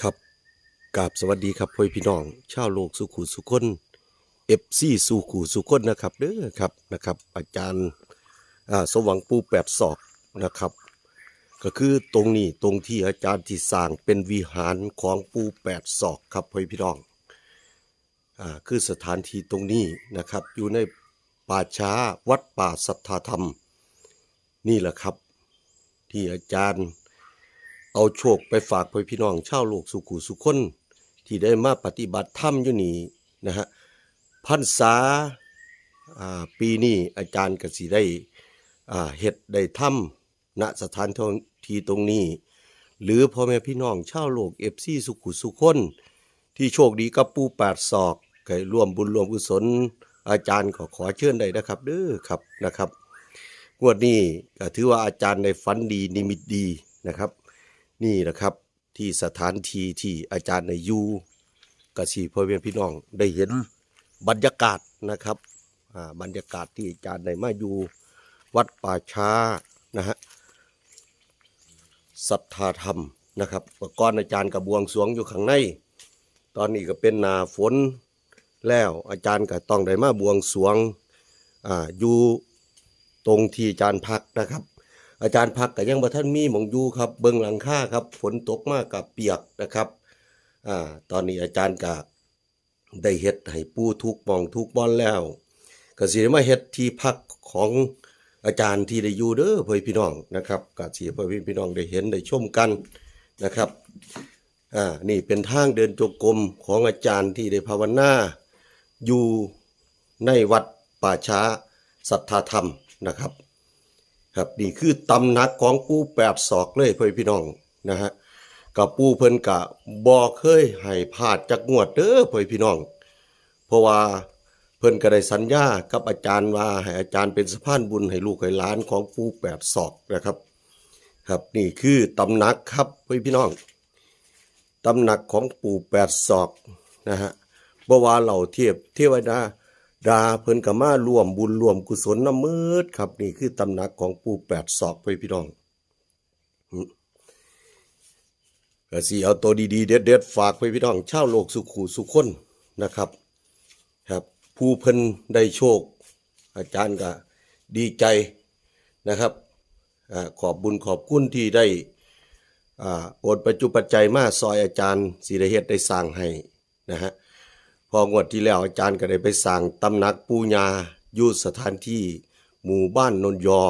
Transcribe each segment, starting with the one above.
ครับกราบสวัสดีครับพ่อพี่น้อง ชาวโลกสุขุสุคนเอฟซีสุขุสุคนนะครับเด้อครับนะครับ อาจารย์อ่าสว่างปูแปดศอกนะครับ ก็คือตรงนี้ตรงที่อาจารย์ที่สร้างเป็นวิหารของปูแปดศอกครับพ่อพี่น้องอ่าคือสถานที่ตรงนี้นะครับ อยู่ในป่าช้าวัดป่าสัทธาธรรม นี่แหละครับ ที่อาจารย์ เอาโชคไปฝากพ่อพี่น้องชาวโลกสุขุสุคนที่ได้มาปฏิบัติธรรมอยู่นี่นะฮะพรรษาปีนี้อาจารย์ก็สิได้เฮ็ดได้ทำณสถานที่ตรงนี้ หรือพ่อแม่พี่น้องชาวโลกเอฟซีสุขุสุคนที่โชคดีกับปูแปดศอกก็ให้ร่วมบุญร่วมกุศล อาจารย์ขอขอเชิญได้นะครับเด้อครับนะครับงวดนี้ก็ถือว่าอาจารย์ในฝันดีนิมิตดีนะครับ นี่แหละครับที่สถานที่ที่อาจารย์ในยูกสีพ่อเวียนพี่น้องได้เห็นบรรยากาศนะครับบรรยากาศที่อาจารย์ได้มาอยู่วัดป่าช้านะฮะศรัทธาธรรมนะครับเมื่อก่อนอาจารย์กับบวงสวงอยู่ข้างใน ตอนนี้ก็เป็นหนาฝนแล้วอาจารย์ก็ต้องได้มาบวงสวงออยู่ตรงที่อาจารย์พักนะครับ อาจารย์พักก็ยังบ่ท่านมีหมองอยู่ครับ เบิ่งหลังคาครับ ฝนตกมากกับเปียกนะครับอ่าตอนนี้อาจารย์ก็ได้เฮ็ดให้ปูทุกมองทุกบอนแล้วก็สิมาเฮ็ดที่พักของอาจารย์ที่ได้อยู่เด้อพ่อพี่น้องนะครับก็สิให้พ่อพี่น้องได้เห็นได้ชมกันนะครับอ่านี่เป็นทางเดินจงกรมของอาจารย์ที่ได้ภาวนาอยู่ในวัดป่าช้าสัทธาธรรมนะครับ ครับนี่คือตำหนักของปูแปดศอกเลยเพื่อนพี่น้องนะฮะกับปูเพิ่นกะบอเคยให้พลาดจักงวดเด้อเพื่อนพี่น้อง เพราะว่าเพิ่นก็ได้สัญญากับอาจารย์ว่าให้อาจารย์เป็นสะพานบุญให้ลูกให้หลานของปูแปดศอกนะครับ ครับนี่คือตำหนักครับเพื่อนพี่น้องตำหนักของปู่แปดศอกนะฮะบ่ว่าเหล่าเทียบเทวดา ดาเพิ่นก็มาร่วมบุญร่วมกุศลน้ำมืดครับ นี่คือตำหนักของปู่แปดศอกไปพี่น้องอืมก็สิเอาตัวดีๆ เด็ดๆ ฝากไปพี่น้องชาวโลกสุขูสุขคนนะครับ ครับ ผู้เพิ่นได้โชค อาจารย์ก็ดีใจนะครับอขอบบุญขอบคุณที่ได้อ่าอนปัจจุปัจจัยมาซอยอาจารย์ศิริเฮ็ดได้สร้างให้นะฮะ พองวดที่แล้วอาจารย์ก็ได้ไปสั่งตำหนักปูญาอยู่สถานที่หมู่บ้านนนยอ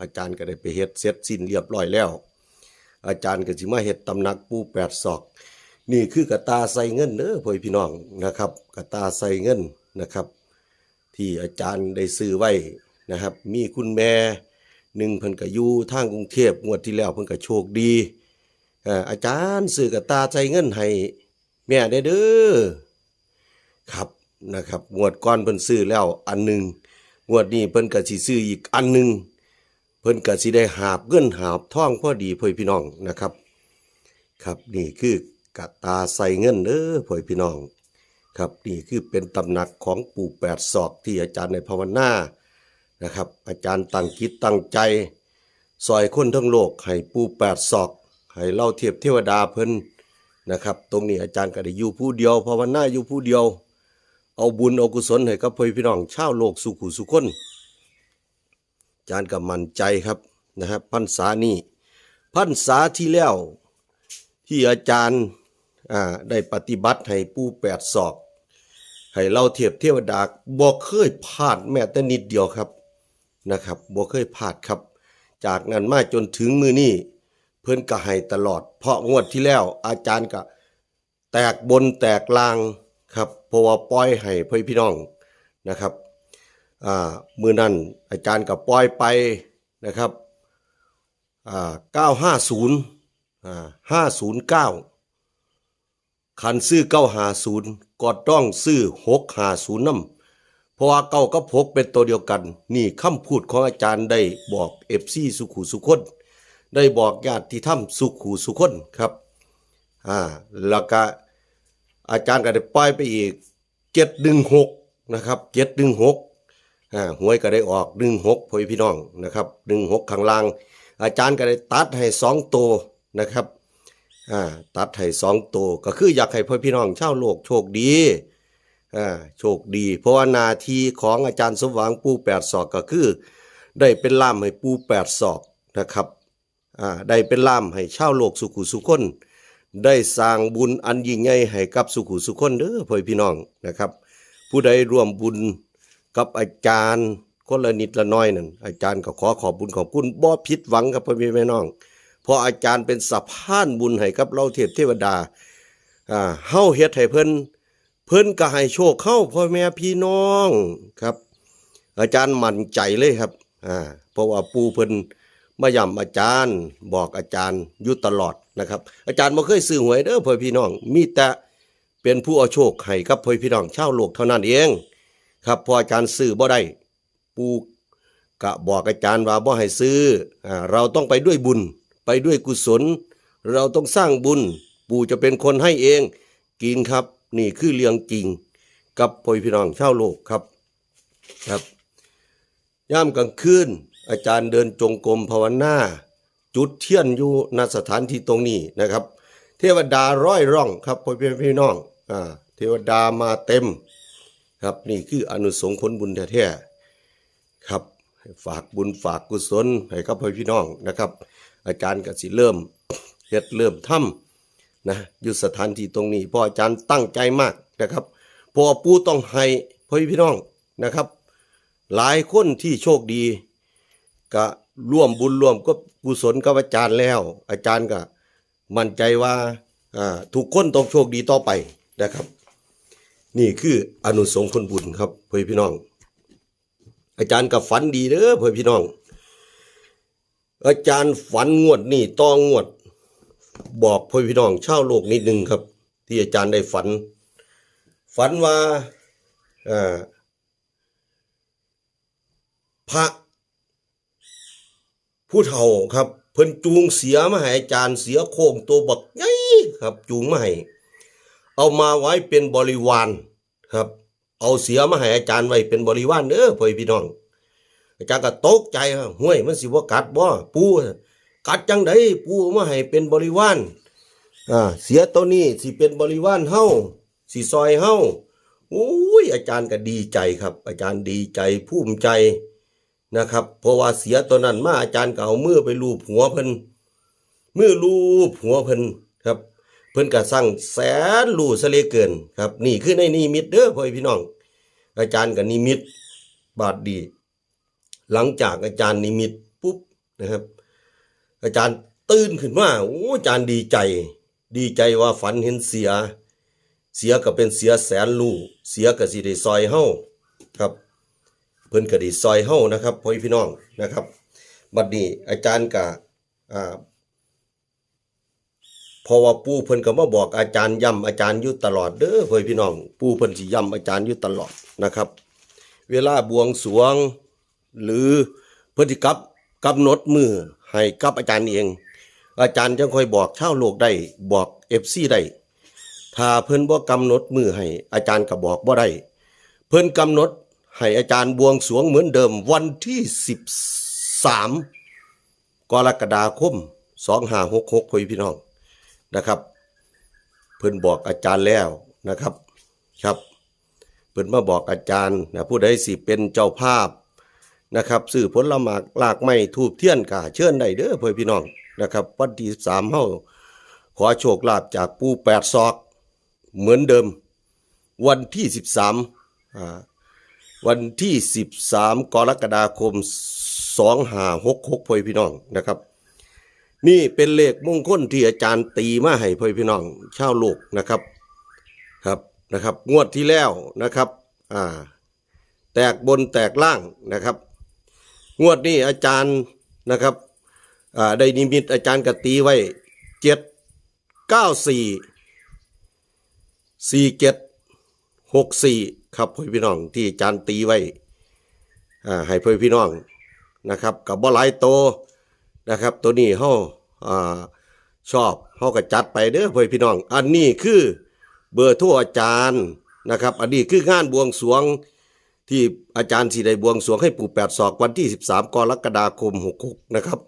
อาจารย์ก็ได้ไปเฮ็ดเสร็จสิ้นเรียบร้อยแล้ว อาจารย์ก็สิมาเฮ็ดตำหนักปูแปดศอก นี่คือกระตาใส่เงินเด้อพ่อพี่น้องนะครับกระตาใส่เงินนะครับ ที่อาจารย์ได้ซื้อไว้นะครับ มีคุณแม่หนึ่งเพิ่นก็อยู่ทางกรุงเทพงวดที่แล้วเพิ่นก็โชคดีเอ่ออาจารย์ซื้อกระตาใส่เงินให้แม่ได้เด้อ ครับนะครับงวดก่อนเพิ่นซื้อแล้วอันหนึ่งงวดนี้เพิ่นก็สิซื้ออีกอันหนึ่งเพิ่นก็สิได้หาบเงินหาบท่องพอดีพ่อพี่น้องนะครับ ครับนี่คือกะตาใส่เงินเด้อพ่อพี่น้อง ครับนี่คือเป็นตำหนักของปู่แปดศอกที่อาจารย์ในภาวนานะครับ อาจารย์ตั้งคิดตั้งใจซอยคนทั้งโลกให้ปู่แปดศอกให้เล่าเทียบเทวดาเพิ่นนะครับ ตรงนี้อาจารย์ก็ได้อยู่ผู้เดียวภาวนาอยู่ผู้เดียว เอาบุญเอากุศลให้กับพ่อพี่น้องชาวโลกสุขุสุคนอาจารย์ก็มั่นใจครับนะครับพรรษานี้พรรษาที่แล้วที่อาจารย์ได้ปฏิบัติให้ผู้แปดศอก ให้เราเทียบเทวดาบ่เคยพลาดแม้แต่นิดเดียวครับนะครับบ่เคยพลาดครับ จากนั้นมาจนถึงมือนี้เพิ่นก็ให้ตลอด เพราะงวดที่แล้วอาจารย์ก็แตกบนแตกลาง ครับเพราะว่าปล่อยให้พี่พี่น้องนะครับอ่ามือนั้นอาจารย์ก็ปล่อยไปนะครับอ่า950อ่า509คันซื้อเก้าหาศูนย์ก็ต้องซื้อหกหาศูนย์นำเพราะว่าเก้ากับหกเป็นตัวเดียวกัน นี่คำพูดของอาจารย์ได้บอกเอฟซีสุขุสุคนได้บอกญาติธรรมสุขุสุคนครับอ่าแล้วก็ อาจารย์ก็ได้ปล่อยไปอีกเจ็ดหนึ่งหกนะครับเจ็ดหนึ่งหกอ่าหวยก็ได้ออกหนึ่งหกพ่อพี่น้องนะครับหนึ่งหกข้างล่าง อาจารย์ก็ได้ตัดให้สองตัวนะครับอ่าตัดให้สองตัวก็คืออยากให้พ่อพี่น้องชาวโลกโชคดีอ่าโชคดี เพราะว่านาทีของอาจารย์สมหวังปูแปดศอกก็คือ ได้เป็นล่ามให้ปูแปดศอกนะครับอ่าได้เป็นล่ามให้ชาวโลกสุขุสุคน ได้สร้างบุญอันยิ่งใหญ่ให้กับสุขุสุคนเด้อพ่อพี่น้องนะครับ ผู้ใดร่วมบุญกับอาจารย์คนละนิดละน้อยนั่นอาจารย์ก็ขอขอบบุญขอบคุณบ่ผิดหวังกับพ่อพี่แม่น้องเพราะอาจารย์เป็นสะพานบุญให้กับเราเทพเทวดาอ่าเฮาเฮ็ดให้เพิ่นเพิ่นก็ให้โชคเข้าพ่อแม่พี่น้องครับ อาจารย์มั่นใจเลยครับอ่าเพราะว่าปู่เพิ่น มาย้ำอาจารย์บอกอาจารย์อยู่ตลอดนะครับ อาจารย์บ่เคยซื้อหวยเด้อพ่อพี่น้อง มีแต่เป็นผู้เอาโชคให้กับพ่อพี่น้องชาวโลกเท่านั้นเอง ครับพออาจารย์ซื้อบ่ได้ปู่ก็บอกอาจารย์ว่าบ่ให้ซื้ออเราต้องไปด้วยบุญ ไปด้วยกุศล เราต้องสร้างบุญ ปู่จะเป็นคนให้เอง กินครับ นี่คือเรื่องจริง กับพ่อพี่น้องชาวโลกครับครับย่ามกลางคืน อาจารย์เดินจงกรมภาวนาจุดเทียนอยู่ณสถานที่ตรงนี้นะครับ เทวดาร้อยร่องครับพ่อพี่พี่น้องอ่าเทวดามาเต็มครับนี่คืออนุสงส์ผลบุญแท้ๆครับฝากบุญฝากกุศลให้กับพ่อพี่น้องนะครับ อาจารย์ก็สิเริ่มเฮ็ดเริ่มทำนะอยู่สถานที่ตรงนี้เพราะอาจารย์ตั้งใจมากนะครับเพราะว่าปู่ต้องให้พ่อพี่น้องนะครับ หลายคนที่โชคดี ก็ร่วมบุญร่วมก็กุศลกับอาจารย์แล้ว อาจารย์ก็มั่นใจว่าอ่าทุกคนต้องโชคดีต่อไปนะครับ นี่คืออนุสงส์ผลบุญครับเพื่อพี่น้อง อาจารย์ก็ฝันดีเด้อเพื่อพี่น้อง อาจารย์ฝันงวดนี่ต้องงวด บอกเพื่อพี่น้องชาวโลกนิดนึงครับ ที่อาจารย์ได้ฝัน ฝันว่าพระ ผู้เฒ่าครับ เพิ่นจูงเสียมาให้อาจารย์เสียโครงตัวบักใหญ่ครับจูงมาให้เอามาไว้เป็นบริวารครับ เอาเสียมาให้อาจารย์ไว้เป็นบริวารเด้อพ่อพี่น้อง อาจารย์ก็ตกใจห้วยมันสิบ่ากัดบ่ปูกัดจังไดปูมาให้เป็นบริวารอ่าเสียตัวนี้สิเป็นบริวารเฮาสิซอยเฮาโอ้ยอาจารย์ก็ดีใจครับ อาจารย์ดีใจภูมิใจ นะครับเพราะว่าเสียตัวนั้นมาอาจารย์ก็เอามือไปลูบหัวเพิ่นมือลูบหัวเพิ่นครับ เพิ่นก็สั่งแสนลูซะเลเกินครับ นี่คือในนิมิตเด้อพ่อพี่น้อง อาจารย์ก็นิมิตบาดดี หลังจากอาจารย์นิมิตปุ๊บนะครับ อาจารย์ตื่นขึ้นมาโอ้อาจารย์ดีใจ ดีใจว่าฝันเห็นเสีย เสียก็เป็นเสียแสนลูเสียก็สิได้ซอยเฮาครับ พิ่นก็ดีซอยเฮานะครับพ่อพี่น้องนะครับ บัดนี้อาจารย์ก็อ่าพอว่าปู่เพิ่นก็มาบอกอาจารย์ย้ำอาจารย์อยู่ตลอดเด้อพ่อพี่น้อง ปู่เพิ่นสิย้ำอาจารย์อยู่ตลอดนะครับ เวลาบวงสวง หรือเพิ่นสิกับกำหนดมือให้กับอาจารย์เอง อาจารย์จังค่อยบอกชาวโลกได้บอก FC ได้ถ้าเพิ่นบ่กำหนดมือให้อาจารย์ก็บอกบ่ได้เพิ่นกำหนด ให้อาจารย์บวงสวงเหมือนเดิมวันที่ 13 กรกฎาคม 2566พ่อพี่น้องนะครับ เพิ่นบอกอาจารย์แล้วนะครับครับเพิ่นมาบอกอาจารย์นะผู้ใดสิเป็นเจ้าภาพนะครับซื้อผลละหมากลากไม้ทูบเทียนกาเชิญได้เด้อพ่อพี่น้องนะครับวันที่13เฮาขอโชคลาภจากปู่แปดศอก เหมือนเดิม วันที่13อ่า วันที่ 13 กรกฎาคม 2566พ่อยพี่น้องนะครับ นี่เป็นเลขมงคลที่อาจารย์ตีมาให้พ่อยพี่น้องชาวโลกนะครับครับนะครับ งวดที่แล้วนะครับอ่าแตกบนแตกล่างนะครับ งวดนี้อาจารย์นะครับอ่าได้นิมิตอาจารย์กตีไว้เจ็ดเก้าสี่สี่เจ็ดหกสี่ ครับพ่อพี่น้องที่อาจารย์ตีไว้ให้พ่อพี่น้องนะครับกับบ่หลายโตนะครับ ตัวนี้เฮาอ่าชอบเฮาก็จัดไปเด้อพ่อพี่น้อง อันนี้คือเบอร์โทรอาจารย์นะครับ อันนี้คืองานบวงสรวงที่อาจารย์สีได้บวงสรวงให้ปู่แปดศอกวันที่ 13 กรกฎาคม 66 นะครับ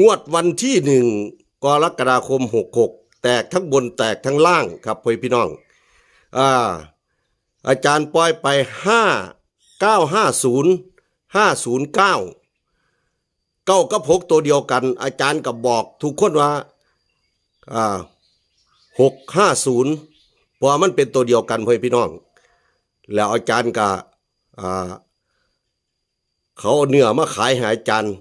งวดวันที่ 1 กรกฎาคม 66 แตกทั้งบนแตกทั้งล่างครับพ่อพี่น้อง อ่า อาจารย์ปล่อยไปห้าเก้าห้าศูนย์ห้าศูนย์เก้าเก้ากับหกตัวเดียวกัน อาจารย์ก็บอกทุกคนว่าอ่าหกห้าศูนย์เพราะมันเป็นตัวเดียวกันพ่อพี่น้อง แล้วอาจารย์ก็อ่าเขาเอาเนื้อมาขายให้อาจารย์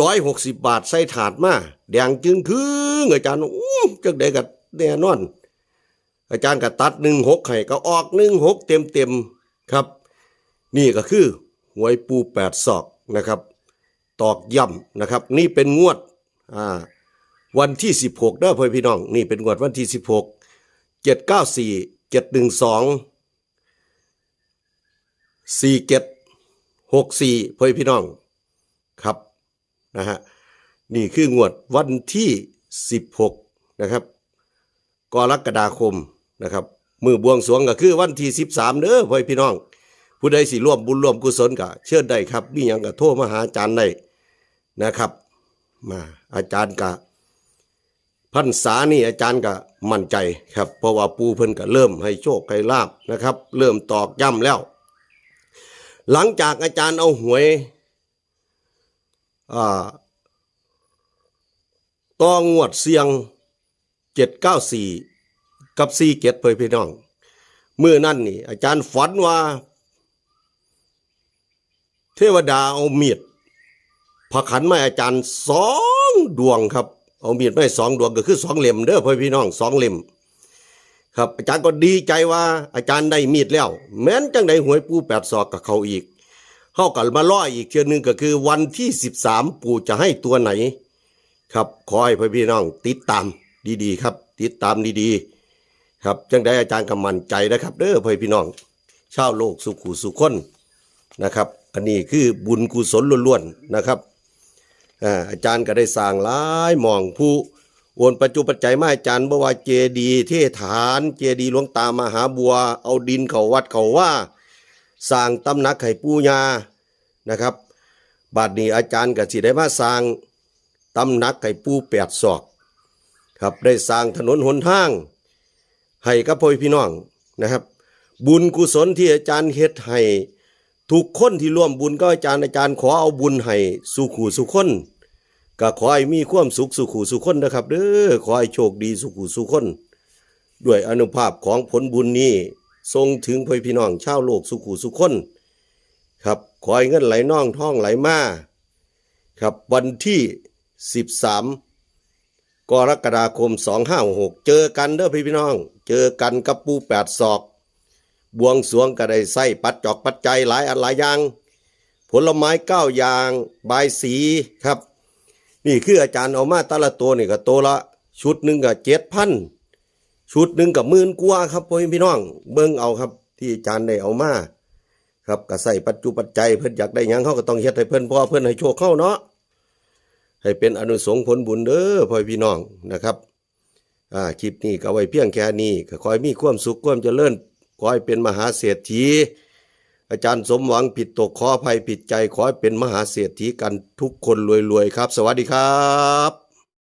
ร้อยหกสิบบาทใส่ถาดมาแดงจึงคืงอาจารย์อู้จักได้กับแน่นอน อาจารย์ก็ตัดหนึ่งหกให้ก็ออกหนึ่งหกเต็มเต็มครับ นี่ก็คือหวยปูแปดศอกนะครับ ตอกย่ำนะครับ นี่เป็นงวดอ่าวันที่สิบหกเด้อพ่อพี่น้อง นี่เป็นงวดวันที่สิบหกเจ็ดเก้าสี่เจ็ดหนึ่งสองสี่เจ็ดหกสี่พ่อพี่น้องครับนะฮะนี่คืองวดวันที่16นะครับกรกฎาคม นะครับมือบวงสวงก็คือวันที่13เด้อพ่อพี่น้อง ผู้ใดสิร่วมบุญร่วมกุศลก็เชิญได้ครับ มีหยังก็โทรมาหาอาจารย์ได้นะครับ มาอาจารย์ก็พันษานี่อาจารย์ก็มั่นใจครับ เพราะว่าปูเพิ่นก็เริ่มให้โชคให้ลาบนะครับ เริ่มตอกย้ำแล้ว หลังจากอาจารย์เอาหวยอต่องวดเสียงเจ็ดเกับสี่เจ็ดเพื่อพี่น้องเมื่อนั่นนี่ อาจารย์ฝันว่า เทวดาเอาเมียดผักขันไม้อาจารย์สองดวงครับ เอาเมียดไม้สองดวงก็คือสองเล่มเด้อเพื่อพี่น้องสองเล่มครับ อาจารย์ก็ดีใจว่าอาจารย์ได้มีดแล้ว แม้นจังได้หวยปูแปดศอกกับเขาอีก เข้ากันมาล่ออีกเชือหนึ่งก็คือวันที่สิบสามปู่จะให้ตัวไหน ครับขอให้พ่อพี่น้อง ติดตามดีๆ ครับ ติดตามดีๆ ครับจังได้อาจารย์กำมันใจนะครับเด้อพ่อพี่น้องชาวโลกสุขุสุขคนนะครับ อันนี้คือบุญกุศลล้วนๆนะครับอาจารย์ก็ได้สร้างหลายหมองผู้โอนปัจจุปัจจัยมาให้อาจารย์บว่าเจดีเทฐานเจดีหลวงตามหาบัว เอาดินเขาวัดเขาว่าสร้างตำหนักให้ปู่ย่านะครับบาดนี้อาจารย์ก็สิได้มาสร้างตำหนักให้ปู่แปดศอก ครับได้สร้างถนนหนทาง ให้กับพ่อพี่น้องนะครับ บุญกุศลที่อาจารย์เฮ็ดให้ทุกคนที่ร่วมบุญก็อาจารย์อาจารย์ขอเอาบุญให้สุขูสุคนก็ขอให้มีความสุขสุขูสุคนนะครับเด้อขอให้โชคดีสุขูสุคนด้วยอนุภาพของผลบุญนี้ทรงถึงพ่อพี่น้องชาวโลกสุขุสุขคนครับขอให้เงินไหลน่องท่องไหลมาครับวันที่ 13 กรกฎาคม 2566 เจอกันเด้อพี่พี่น้อง เจอกันกับปูแปดศอก บวงสวงก็ได้ใส่ปัดจอกปัดใจหลายอันหลายอย่าง ผลไม้เก้าอย่างบายสีครับ นี่คืออาจารย์เอามาแตละตัวนี่ก็ตัวละ ชุดหนึ่งก็เจ็ดพันชุดหนึ่งกับหมื่นกว่าครับพ่อพี่น้อง เบิ่งเอาครับ ที่อาจารย์ได้เอามาครับก็ใส่ปัจจุปัจจัยเพิ่นอยากได้ยังเขาก็ต้องเฮ็ดให้เพิ่นเพราะว่าเพิ่นให้โชคเข้าเนาะ ให้เป็นอนุสงค์ผลบุญเด้อพ่อพี่น้องนะครับอ่าคลิปนี้ก็ไว้เพียงแค่นี้ก็ขอให้มีความสุขความเจริญขอให้เป็นมหาเศรษฐี อาจารย์สมหวังผิดตกขออภัยผิดใจขอให้เป็นมหาเศรษฐีกันทุกคนรวยๆครับ สวัสดีครับ